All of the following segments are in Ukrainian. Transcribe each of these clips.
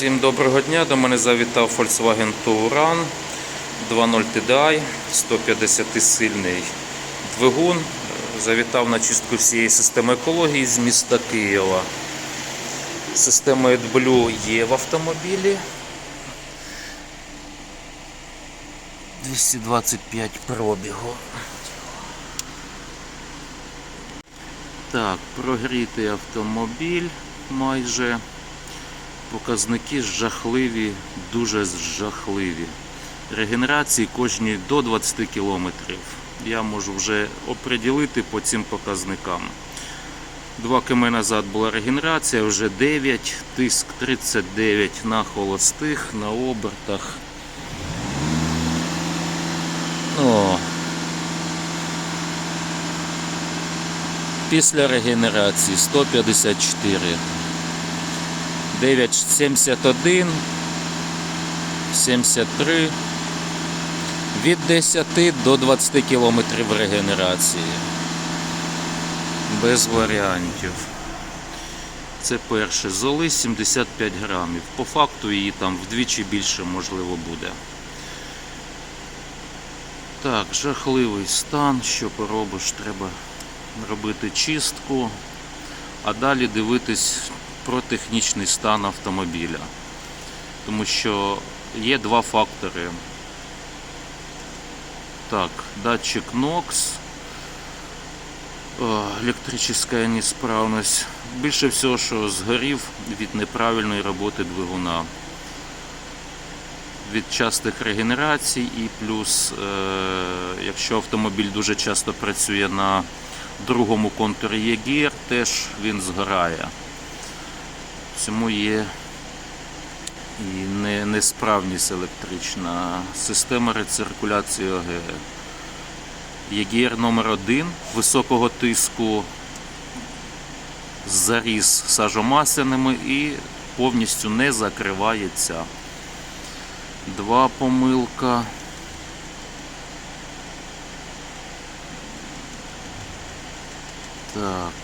Всім доброго дня. До мене завітав Volkswagen Touran 2.0 TDI, 150 сильний двигун. Завітав на чистку всієї системи екології з міста Києва. Система AdBlue є в автомобілі. 225 пробігу. Так, прогрітий автомобіль майже. Показники жахливі, дуже жахливі. Регенерації кожні до 20 км. Я можу вже оприділити по цим показникам. Два км назад була регенерація, вже 9, тиск 39 на холостих, на обертах. О. Після регенерації 154. 971, 73, від 10 до 20 км регенерації. Без варіантів. Це перше. Золи 75 грамів. По факту її там вдвічі більше можливо буде. Так, жахливий стан. Що поробиш? Треба робити чистку, а далі дивитись про технічний стан автомобіля. Тому що є два фактори. Так, датчик NOx, о, електрична несправність. Більше всього, що згорів від неправильної роботи двигуна. Від частих регенерацій і плюс, е, якщо автомобіль дуже часто працює на другому контурі EGR, теж він згорає. Цьому є і несправність електрична. Система рециркуляції ОГ. ЄГР номер 1 високого тиску заріс сажомасляними і повністю не закривається. Два помилка. Так,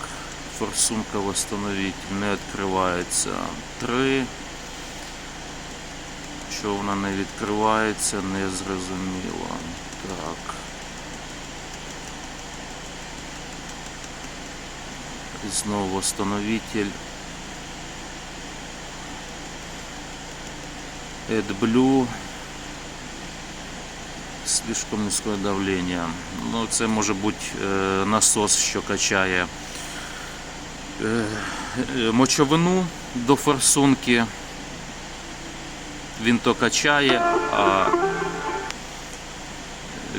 форсунка восстановить не відкривається. Три. Що вона не відкривається, не зрозуміло. Так. І знову восстановитель. AdBlue. Слишком низьке давлення. Ну, це може бути е, насос, що качає мочовину до форсунки. Він то качає, а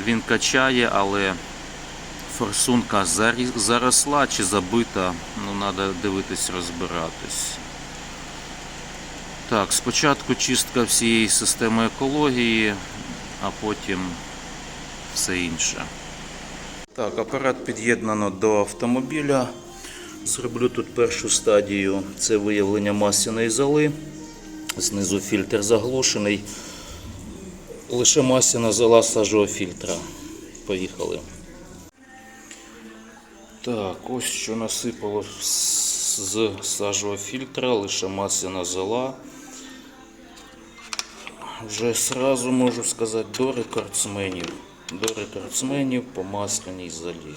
він качає, але форсунка заросла чи забита. Ну, треба дивитись, розбиратись. Так, спочатку чистка всієї системи екології, а потім все інше. Так, апарат під'єднано до автомобіля. Зроблю тут першу стадію. Це виявлення масляної золи. Знизу фільтр заглушений. Лише масляна зола сажого фільтра. Поїхали. Так, ось що насипало з сажого фільтра, лише масляна зола. Вже сразу можу сказати до рекордсменів. До рекордсменів по масляній золі.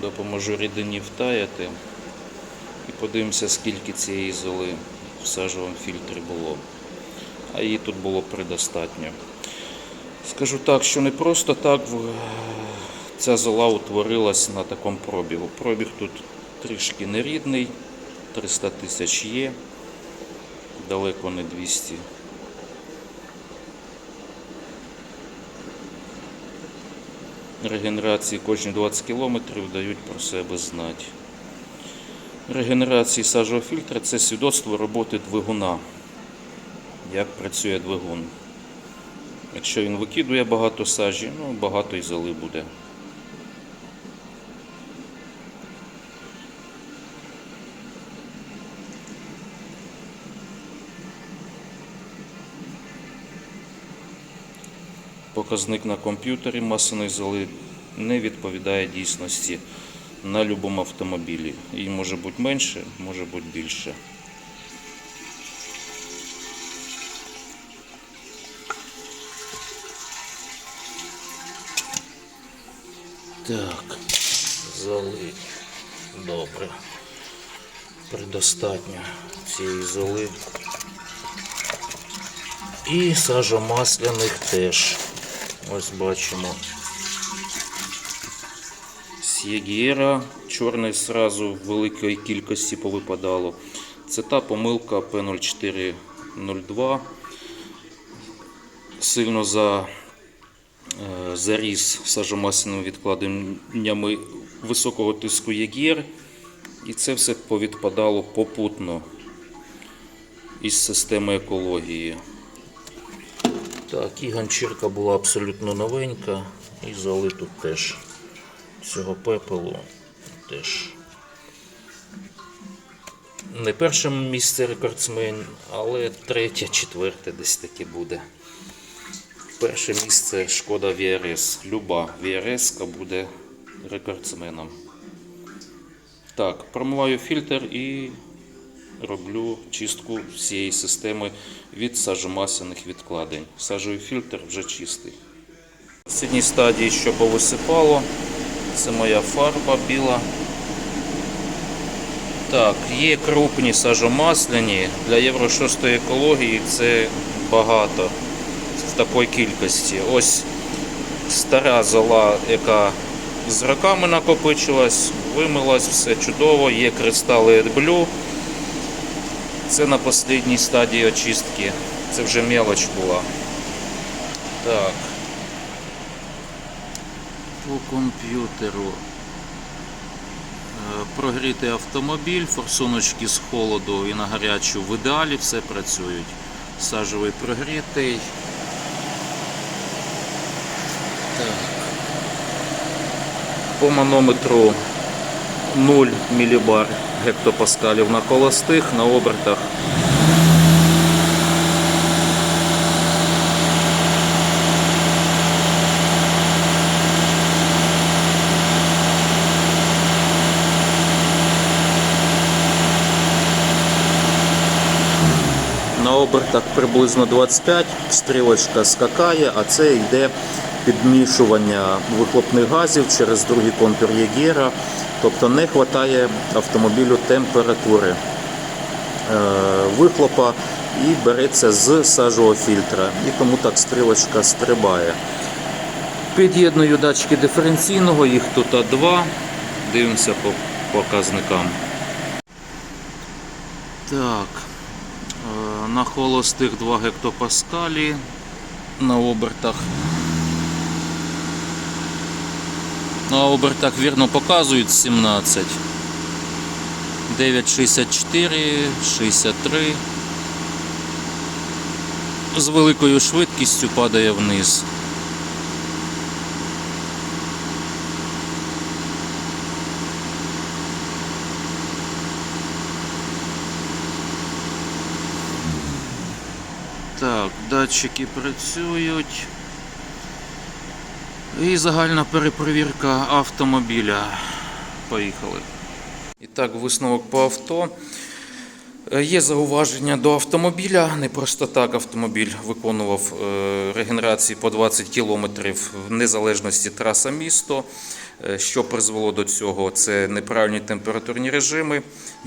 Допоможу рідині втаяти і подивимося, скільки цієї золи в сажовому фільтрі було. А її тут було предостатньо. Скажу так, що не просто так ця зола утворилась на такому пробігу. Пробіг тут трішки нерідний, 300 тисяч є, далеко не 200. Регенерації кожні 20 км дають про себе знати. Регенерації сажового фільтра це свідоцтво роботи двигуна. Як працює двигун. Якщо він викидує багато сажі, ну багато і зали буде. Показник на комп'ютері масляної золи не відповідає дійсності. на будь-якому автомобілі. І може бути менше, може бути більше. Так, залить. Добре. Предостатньо цієї золи. І сажомасляних теж. Ось бачимо. З Єгієра чорний сразу в великій кількості повипадало. Це та помилка P0402. Сильно за, е, заріс сажомасними відкладеннями високого тиску Єгір. І це все повідпадало попутно із системи екології. Так, і ганчірка була абсолютно новенька, і зали тут теж цього пепелу теж. Не перше місце рекордсмен, але третє, четверте десь таки буде. Перше місце шкода VRS. Люба VRS буде рекордсменом. Так, промиваю фільтр і роблю чистку всієї системи від сажомасляних відкладень. Сажовий фільтр вже чистий. В сьогодній стадії, що повисипало, це моя фарба біла. Так, є крупні сажомасляні. Для Євро 6 екології це багато в такій кількості. Ось стара зола, яка з роками накопичилась, вимилась, все чудово, є кристали AdBlue. Це на останній стадії очистки. Це вже мелоч була. Так. По комп'ютеру. Е, Прогрітий автомобіль, форсуночки з холоду і на гарячу в ідеалі все працюють. Сажовий прогрітий. Так. По манометру 0 мілібар гектопаскалів на холостих, на обертах. На обертах приблизно 25, стрілочка скакає, а це йде підмішування вихлопних газів через другий контур Єгера. Тобто не вистачає автомобілю температури е, вихлопа і береться з сажового фільтра. І тому так стрілочка стрибає. Під'єдную датчики диференційного, їх тут два. Дивимося по показникам. Так. Е, На холостих 2 гектопаскалі на обертах. На обертах вірно показують 17. 9,64, 63. З великою швидкістю падає вниз. Так, датчики працюють. І загальна перепровірка автомобіля. Поїхали. І так, висновок по авто. Е, Є зауваження до автомобіля. Не просто так автомобіль виконував е, регенерації по 20 км в незалежності траса місто. Е, Що призвело до цього? Це неправильні температурні режими,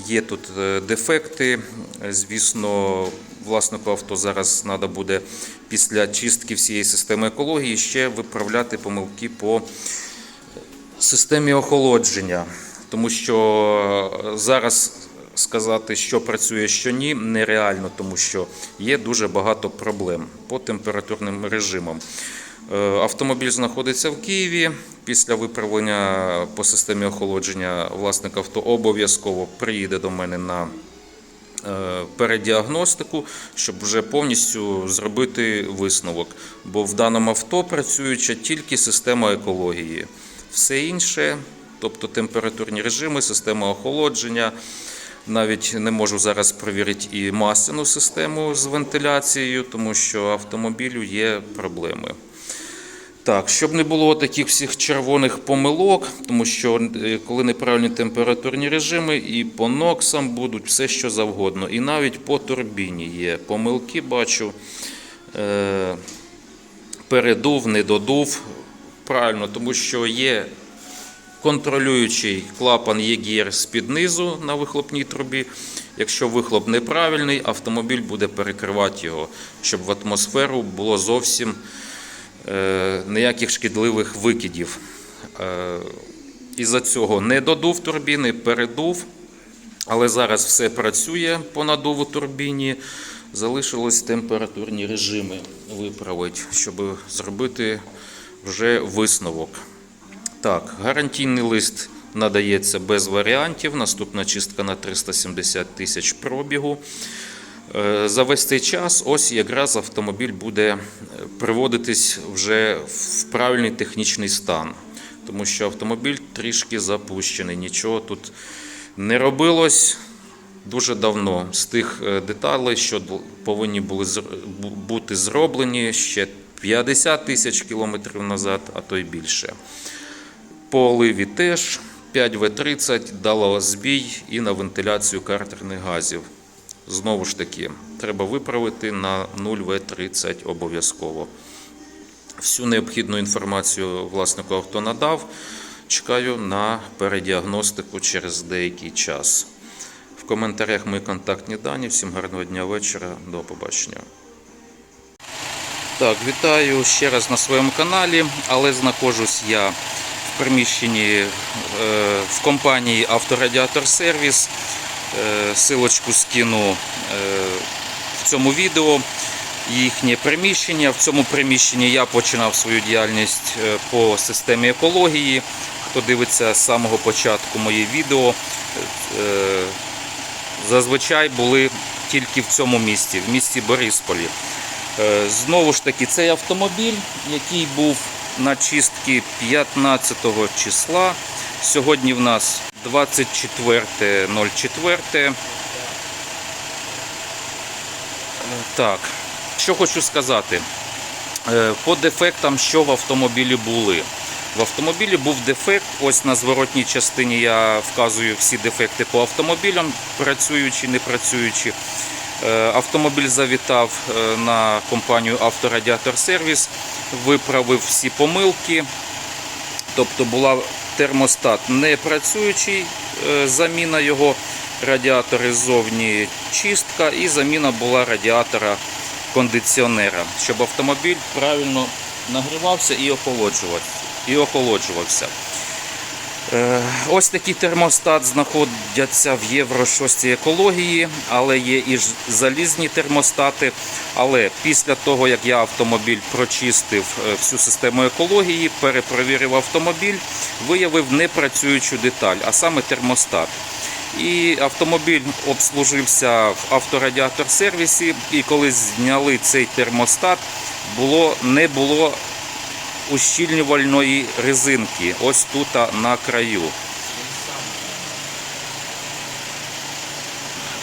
є тут дефекти. Звісно, власнику авто зараз треба буде після чистки всієї системи екології ще виправляти помилки по системі охолодження, тому що е, зараз сказати, що працює, що ні, нереально, тому що є дуже багато проблем по температурним режимам. Е, Автомобіль знаходиться в Києві. Після виправлення по системі охолодження власник авто обов'язково приїде до мене на е, передіагностику, щоб вже повністю зробити висновок. Бо в даному авто працююча тільки система екології. Все інше, тобто температурні режими, система охолодження. Навіть не можу зараз перевірити і масляну систему з вентиляцією, тому що автомобілю є проблеми. Так, щоб не було таких всіх червоних помилок, тому що е, коли неправильні температурні режими, і по ноксам будуть все, що завгодно. І навіть по турбіні є помилки, бачу. Е, передув, не додув. Правильно, тому що є контролюючий клапан ЄГР з-під низу на вихлопній трубі. Якщо вихлоп неправильний, автомобіль буде перекривати його, щоб в атмосферу було зовсім ніяких шкідливих викидів. Е, із-за цього не додув турбіни, передув. Але зараз все працює по надуву турбіні. Залишилось температурні режими виправити, щоб зробити вже висновок. Так, гарантійний лист надається без варіантів. Наступна чистка на 370 тисяч пробігу. Е, За весь цей час ось якраз автомобіль буде е, приводитись вже в правильний технічний стан, тому що автомобіль трішки запущений. Нічого тут не робилось дуже давно. З тих е, деталей, що повинні були бути зроблені ще 50 тисяч кілометрів назад, а то й більше. По оливі теж 5В30 дало збій і на вентиляцію картерних газів. Знову ж таки, треба виправити на 0В30 обов'язково. Всю необхідну інформацію власнику авто надав. Чекаю на передіагностику через деякий час. В коментарях мої контактні дані. Всім гарного дня вечора. До побачення. Так, вітаю ще раз на своєму каналі, але знаходжусь я в приміщенні е, в компанії Авторадіатор Сервіс. Е, Силочку скину е, в цьому відео. Їхнє приміщення. В цьому приміщенні я починав свою діяльність е, по системі екології. Хто дивиться з самого початку мої відео, зазвичай були тільки в цьому місті, в місті Борисполі. Знову ж таки, цей автомобіль, який був на чистки 15 числа. Сьогодні в нас 24.04. Е, Так, що хочу сказати. Е, По дефектам, що в автомобілі були. В автомобілі був дефект. Ось на зворотній частині я вказую всі дефекти по автомобілям, працюючи, не працюючи. Е, Автомобіль завітав на компанію Авторадіатор Сервіс, виправив всі помилки. Тобто була термостат не працюючий, е, заміна його радіатори ззовні чистка і заміна була радіатора кондиціонера, щоб автомобіль правильно нагрівався і охолоджувався. Е, Ось такий термостат знаходяться в Євро 6 екології, але є і залізні термостати. Але після того, як я автомобіль прочистив е, всю систему екології, перепровірив автомобіль, виявив непрацюючу деталь, а саме термостат. І автомобіль обслужився в авторадіатор сервісі, і коли зняли цей термостат, було, не було ущільнювальної резинки ось тут на краю.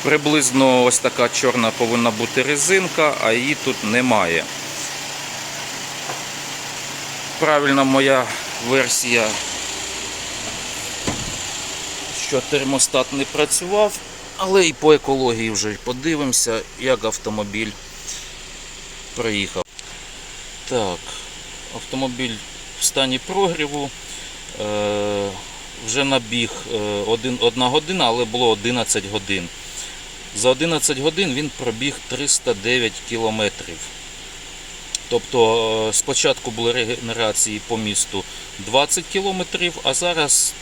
Приблизно ось така чорна повинна бути резинка, а її тут немає. Правильна моя версія, що термостат не працював, але і по екології вже подивимося, як автомобіль проїхав. Так, автомобіль в стані прогріву. Е, вже набіг е, один, одна година, але було 11 годин. За 11 годин він пробіг 309 кілометрів. Тобто е, спочатку були регенерації по місту 20 кілометрів, а зараз,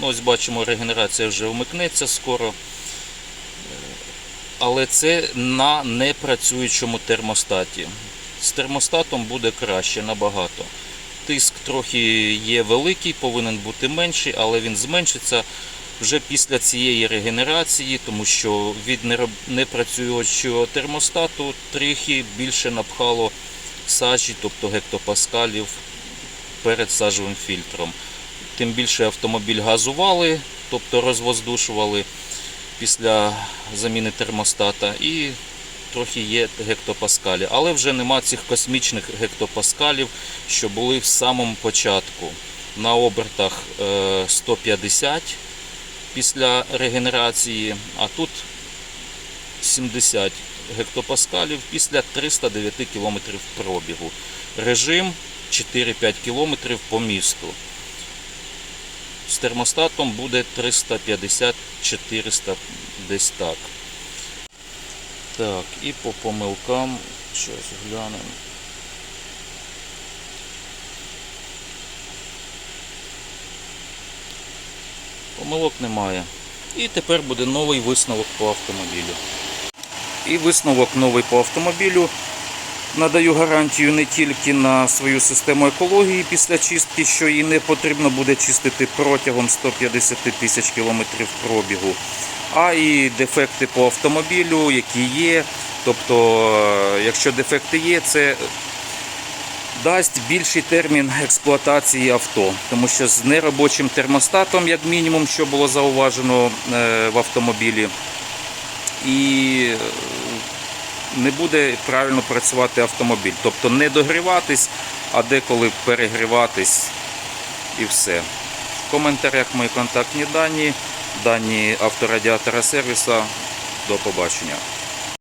ну, ось бачимо, регенерація вже вмикнеться скоро. Е, Але це на непрацюючому термостаті. З термостатом буде краще набагато. Тиск трохи є великий, повинен бути менший, але він зменшиться вже після цієї регенерації, тому що від непрацюючого термостату трохи більше напхало сажі, тобто гектопаскалів перед сажовим фільтром. Тим більше автомобіль газували, тобто розвоздушували після заміни термостата. І трохи є гектопаскалі, але вже нема цих космічних гектопаскалів, що були в самому початку. На обертах е, 150 після регенерації, а тут 70 гектопаскалів після 309 км пробігу. Режим 4-5 км по місту. З термостатом буде 350-400 десь так. Так, і по помилкам щось глянемо. Помилок немає. І тепер буде новий висновок по автомобілю. І висновок новий по автомобілю. Надаю гарантію не тільки на свою систему екології після чистки, що її не потрібно буде чистити протягом 150 тисяч кілометрів пробігу, а і дефекти по автомобілю, які є. Тобто, е, якщо дефекти є, це дасть більший термін експлуатації авто, тому що з неробочим термостатом, як мінімум, що було зауважено е, в автомобілі, і е, не буде правильно працювати автомобіль. Тобто не догріватись, а деколи перегріватись і все. В коментарях мої контактні дані, дані авторадіатора сервіса. До побачення.